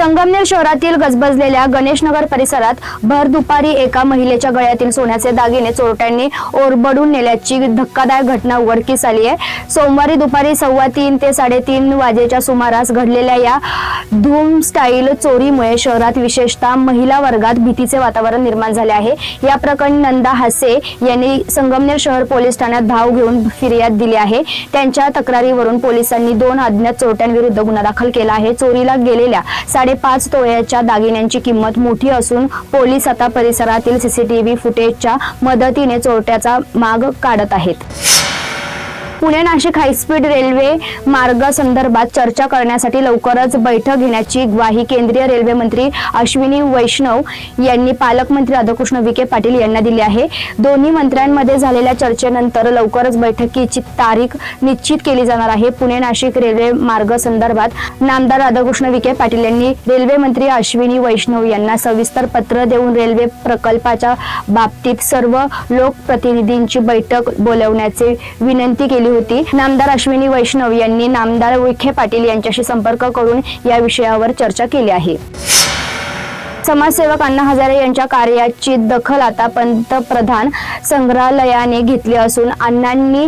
संगमनेर शहरातील गजबजलेल्या गणेशनगर परिसरात भर दुपारी एका महिलेच्या गळ्यातील सोन्याचे दागिने चोरट्यांनी ओरबडून नेल्याची धक्कादायक घटना उघडकीस आली आहे. सोमवारी दुपारी सव्वा तीन ते साडेतीन वाजेच्या सुमारास घडलेल्या या धूम स्टाईल चोरीमुळे शहरात विशेषतः महिला वर्गात भीतीचे वातावरण निर्माण झाले आहे. या प्रकरणी नंदा हासे यांनी संगमनेर शहर पोलीस ठाण्यात धाव घेऊन फिर्याद दिली आहे. त्यांच्या तक्रारीवरून पोलिसांनी दोन अज्ञात चोरट्यांविरुद्ध गुन्हा दाखल केला आहे. चोरीला गेलेल्या साडेपाच तोळ्याच्या दागिन्यांची किंमत मोठी असून पोलीस आता परिसरातील सीसीटीव्ही फुटेजच्या मदतीने चोरट्याचा माग काढत आहेत. Pune Nashik high speed railway मार्गासंदर्भात चर्चा करण्यासाठी लवकरच बैठक घेण्याची ग्वाही केंद्रीय रेल्वे मंत्री अश्विनी वैष्णव यांनी पालकमंत्री राधाकृष्ण विखे पाटील यांना दिली आहे. दोन्ही मंत्र्यांमध्ये झालेल्या चर्चेनंतर लवकरच बैठकीची तारीख निश्चित केली जाणार आहे. पुणे नाशिक रेल्वे मार्ग संदर्भात नामदार राधाकृष्ण विखे पाटील यांनी रेल्वे मंत्री अश्विनी वैष्णव यांना सविस्तर पत्र देऊन रेल्वे प्रकल्पाच्या बाबतीत सर्व लोकप्रतिनिधींची बैठक बोलवण्याचे विनंती केली होती. नामदार अश्विनी वैष्णव यांनी नामदार विखे पाटील यांच्याशी संपर्क करून या विषयावर चर्चा केली आहे. समाजसेवक अण्णा हजारे यांच्या कार्याची दखल आता पंतप्रधान संग्रहालयाने घेतली असून अण्णांनी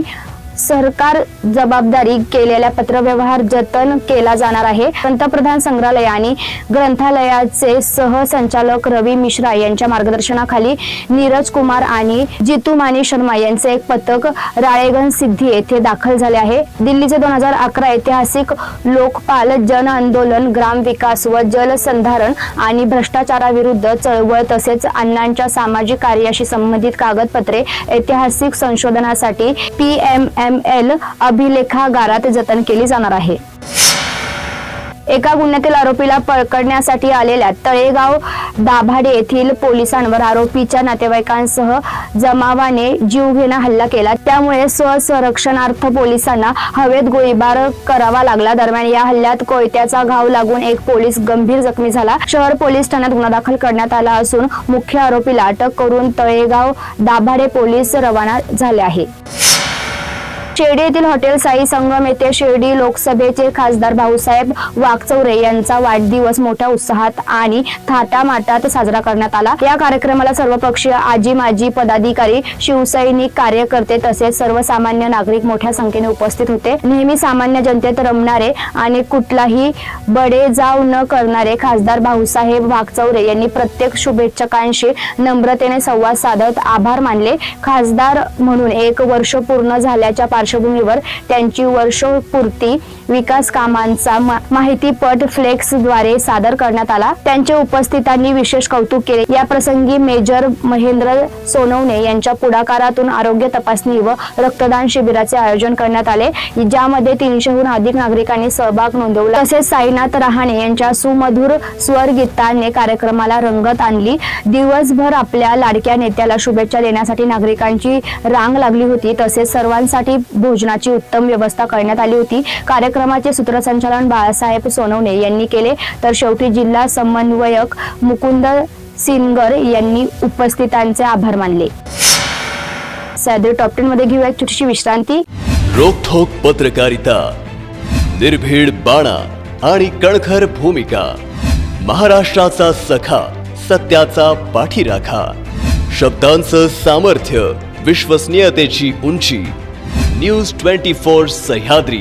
सरकार जबाबदारी केलेल्या पत्रव्यवहार जतन केला जाणार आहे. पंतप्रधान संग्रहालय आणि ग्रंथालयाचे सहसंचालक रवी मिश्रा यांच्या मार्गदर्शनाखाली नीरज कुमार आणि जितू मानी शर्मा यांचे एक पथक राळेगण सिद्धी येथे दाखल झाले आहे. दिल्लीचे दोन हजार अकरा ऐतिहासिक लोकपाल जन आंदोलन ग्राम विकास व जलसंधारण आणि भ्रष्टाचाराविरुद्ध चळवळ तसेच अण्णांच्या सामाजिक कार्याशी संबंधित कागदपत्रे ऐतिहासिक संशोधनासाठी पी एम एम एल अभिलेखागारात जतन केली जाणार आहे. एका गुन्ह्यातील आरोपीला पकडण्यासाठी आलेल्या तळेगाव दाभाडे येथील पोलिसांवर आरोपीच्या नातेवाईकांसह जमावाने जीवघेणा हल्ला केला. त्यामुळे स्वसंरक्षणार्थ पोलिसांना हवेत गोळीबार करावा लागला. दरम्यान या हल्ल्यात कोयत्याचा घाव लागून एक पोलीस गंभीर जखमी झाला. शहर पोलीस ठाण्यात गुन्हा दाखल करण्यात आला असून मुख्य आरोपीला अटक करून तळेगाव दाभाडे पोलीस रवाना झाले आहे. शिर्डी येथील हॉटेल साई संगम येथे शिर्डी लोकसभेचे खासदार भाऊसाहेब वाघचौरे यांचा वाढदिवस मोठ्या उत्साहात आणि थाटामाटात साजरा करण्यात आला. या कार्यक्रमाला सर्वपक्षीय आजी माजी पदाधिकारी शिवसैनिक कार्यकर्ते तसेच सर्वसामान्य नागरिक मोठ्या संख्येने उपस्थित होते. नेहमी सामान्य जनतेत रमणारे आणि कुठलाही बडे जाव न करणारे खासदार भाऊसाहेब वाघचौरे यांनी प्रत्येक शुभेच्छकांशी नम्रतेने संवाद साधत आभार मानले. खासदार म्हणून एक वर्ष पूर्ण झाल्याच्या पार्श्वभूमीवर त्यांची वर्षपूर्ती विकास कामांचा मा- माहितीपट फ्लेक्सद्वारे सादर करण्यात आला. त्यांच्या उपस्थितांनी विशेष कौतुक केले. या प्रसंगी मेजर महेंद्र सोनवणे यांच्या पुढाकारातून आरोग्य तपासणी व रक्तदान शिबिराचे आयोजन करण्यात आले. ज्यामध्ये तीनशेहून अधिक नागरिकांनी सहभाग नोंदवला. तसेच साईनाथ रहाणे यांच्या सुमधुर स्वरगीताने कार्यक्रमाला रंगत आणली. दिवसभर आपल्या लाडक्या नेत्याला शुभेच्छा देण्यासाठी नागरिकांची रांग लागली होती. तसेच सर्वांसाठी भोजनाची उत्तम व्यवस्था करण्यात आली होती. कार्यक्रमाचे सूत्रसंचालन बाळासाहेब सोनवणे यांनी केले. तर शेवटी जिल्हा समन्वयक मुकुंद सिनगर यांनी उपस्थितांचे आभार मानले. सॅदरी टॉप टेन मध्ये घेऊया एक छोटीशी विश्रांती. रोखोक पत्रकारिता निर्भीड बाणा आणि कणखर भूमिका महाराष्ट्राचा सखा सत्याचा पाठीराखा शब्दांचं सामर्थ्य विश्वसनीयतेची उंची न्यूज ट्वेंटी फोर सह्याद्री.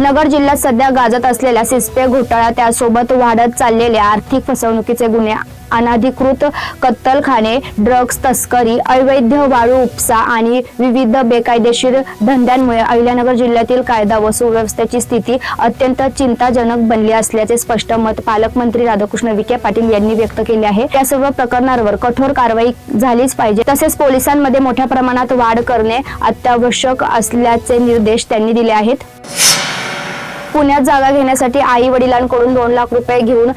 नगर जिल्ह्यात सध्या गाजत असलेल्या सिस्पे घोटाळा त्यासोबत वाढत चाललेल्या आर्थिक फसवणुकीचे गुन्हे अनाधिकृत कत्तलखाने ड्रग्ज तस्करी अवैध वाळू उपसा आणि विविध बेकायदेशीर धंद्यांमुळे अहिल्यानगर जिल्ह्यातील कायदा व सुव्यवस्थेची स्थिती अत्यंत चिंताजनक बनली असल्याचे स्पष्ट मत पालकमंत्री राधाकृष्ण विखे पाटील यांनी व्यक्त केले आहे. या सर्व प्रकरणांवर कठोर कारवाई झालीच पाहिजे. तसेच पोलिसांमध्ये मोठ्या प्रमाणात वाढ करणे अत्यावश्यक असल्याचे निर्देश त्यांनी दिले आहेत. पुण्यात जागा घेण्यासाठी आई वडिलांकडून दोन लाख रुपये घेऊन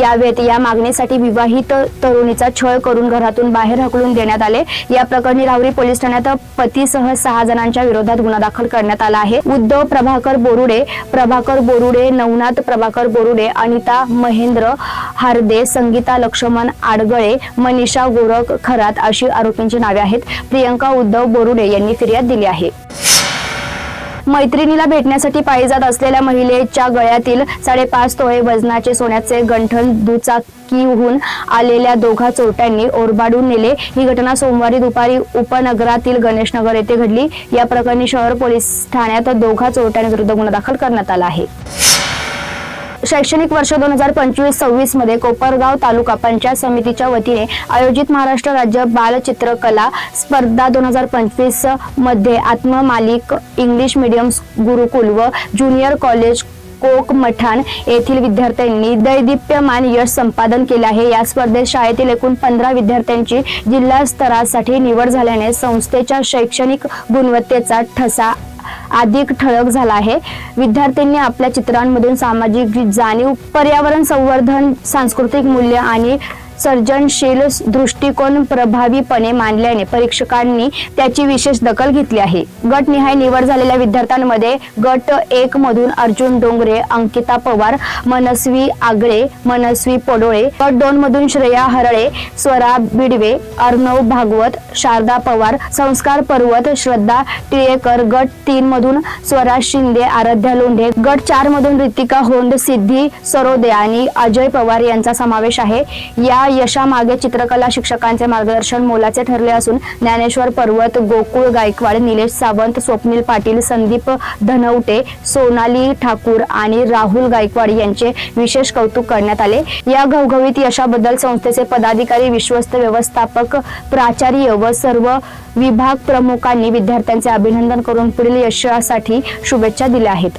यावेत. या मागणीसाठी विवाहित तरुणीचा छळ करून घरातून बाहेर हकलून देण्यात आले. या प्रकरणी राहुरी पोलीस ठाण्यात पतीसह सहा जणांच्या विरोधात गुन्हा दाखल करण्यात आला आहे. उद्धव प्रभाकर बोरुडे प्रभाकर बोरुडे नवनाथ प्रभाकर बोरुडे अनिता महेंद्र हार्दे संगीता लक्ष्मण आडगळे मनीषा गोरख खरात अशी आरोपींची नावे आहेत. प्रियंका उद्धव बोरुडे यांनी फिर्याद दिली आहे. मैत्रिणीला भेटण्यासाठी पायी जात असलेल्या महिलेच्या गळ्यातील साडेपाच तोळे वजनाचे सोन्याचे गंठण दुचाकीहून आलेल्या दोघा चोरट्यांनी ओरबाडून नेले. ही घटना सोमवारी दुपारी उपनगरातील गणेशनगर येथे घडली. या प्रकरणी शहर पोलीस ठाण्यात दोघा चोरट्यांविरुद्ध गुन्हा दाखल करण्यात आला आहे. शैक्षणिक वर्ष दोन हजार पंचवीस सव्वीसमध्ये कोपरगाव तालुका पंचायत समितीच्या वतीने आयोजित महाराष्ट्र राज्य बालचित्रकला स्पर्धा दोन हजार पंचवीसमध्ये आत्ममालिक इंग्लिश मीडियम गुरुकुल व ज्युनियर कॉलेज कोक मठाण येथील विद्यार्थ्यांनी दैदिप्यमान यश संपादन केले आहे. या स्पर्धेत शाळेतील एकूण पंधरा विद्यार्थ्यांची जिल्हा स्तरासाठी निवड झाल्याने संस्थेच्या शैक्षणिक गुणवत्तेचा ठसा अधिक ठळक झाला आहे. विद्यार्थ्यांनी आपल्या चित्रांमधून सामाजिक जाणीव पर्यावरण संवर्धन सांस्कृतिक मूल्य आणि सर्जनशील दृष्टिकोन प्रभावीपणे मांडल्याने परीक्षकांनी त्याची विशेष दखल घेतली आहे. गटनिहाय निवड झालेल्या विद्यार्थ्यांमध्ये गट एक मधून अर्जुन डोंगरे अंकिता पवार मनस्वी आगळे मनस्वी पोडोळे गट दोन मधून श्रेया हरळे स्वरा बिडवे अर्णव भागवत शारदा पवार संस्कार पर्वत श्रद्धा टिळेकर गट तीन मधून स्वराज शिंदे आराध्या लोंढे गट चार मधून रितिका होंड सिद्धी सरोदे आणि अजय पवार यांचा समावेश आहे. या यशामागे चित्रकला शिक्षकांचे मार्गदर्शन मोलाचे ठरले असून ज्ञानेश्वर पर्वत गोकुळ गायकवाड निलेश सावंत स्वप्नील पाटील संदीप धनवटे सोनाली ठाकूर आणि राहुल गायकवाड यांचे विशेष कौतुक करण्यात आले. या घवघवीत यशाबद्दल संस्थेचे पदाधिकारी विश्वस्त व्यवस्थापक प्राचार्य व सर्व विभाग प्रमुखांनी विद्यार्थ्यांचे अभिनंदन करून पुढील यशासाठी शुभेच्छा दिल्या आहेत.